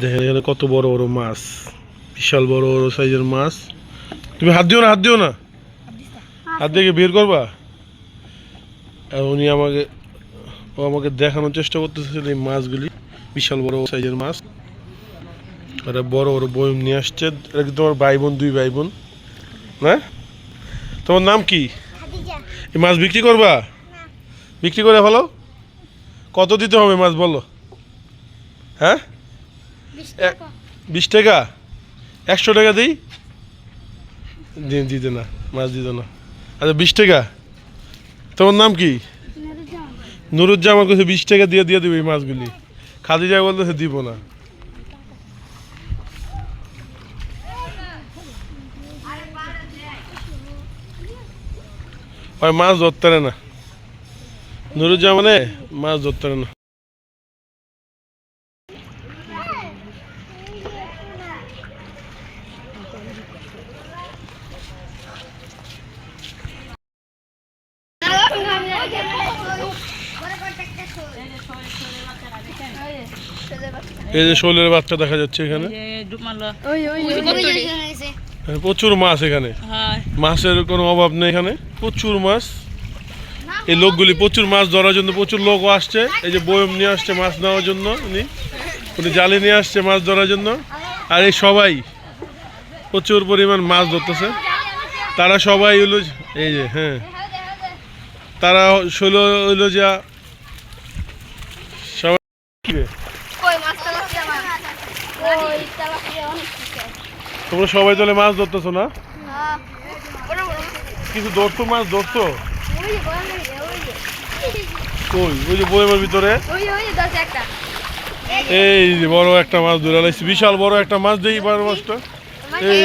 দেখেন এখানে কত বড় বড় মাছ বিশাল বড় বড় সাইজের মাছ। তুমি হাত দিও না হাত দিও না। হাত দিয়ে বের করবা? আর উনি আমাকে ও আমাকে দেখানোর চেষ্টা করতেছে এই মাছগুলি বিশাল বড় সাইজের মাছ। আর বড় বড় বয়ম নিয়ে আসছে। এটা কি তোমার ভাই বোন দুই ভাই বোন না? তোমার নাম কি? এই মাছ বিক্রি করবা? বিক্রি করে ফেলো? কত দিতে হবে মাছ বলো? হ্যাঁ? বিশ টাকা। একশো টাকা দিই? দিন দিতে না মাছ দিতে না। আচ্ছা বিশ টাকা। তোমার নাম কি? নুরুজ্জামান। কাছে বিশ টাকা দিয়ে দিয়ে দিবে এই মাছগুলি। খাদিজা বলতেছে দিব না। ওই মাছ ধরতে না। নুরুজ্জামানে মাছ ধরতে না। এই যে শোলের বাচ্চা দেখা যাচ্ছে এখানে। হ্যাঁ, প্রচুর মাছ এখানে। মাছের কোনো অভাব নেই এখানে। প্রচুর মাছ। এই লোকগুলি প্রচুর মাছ ধরার জন্য প্রচুর লোকও আসছে। এই যে বয়ম নিয়ে আসছে মাছ নেওয়ার জন্য উনি। উনি জালে নিয়ে আসছে মাছ ধরার জন্য। আর এই সবাই প্রচুর পরিমাণ মাছ ধরতেছে। তারা সবাই হলো এই যে হ্যাঁ। তারা হলো হইল যা। সবাই লাগছে তোমরা সবাই তাহলে মাছ ধরতেছো না? হ্যাঁ। কিছু ধরতো মাছ ধরতো কই? ওই যে বয়মের ভিতরে? এই যে বড় একটা মাছ ধরে লাইছি। বিশাল বড় একটা মাছ দেই বড় মাছটা। এই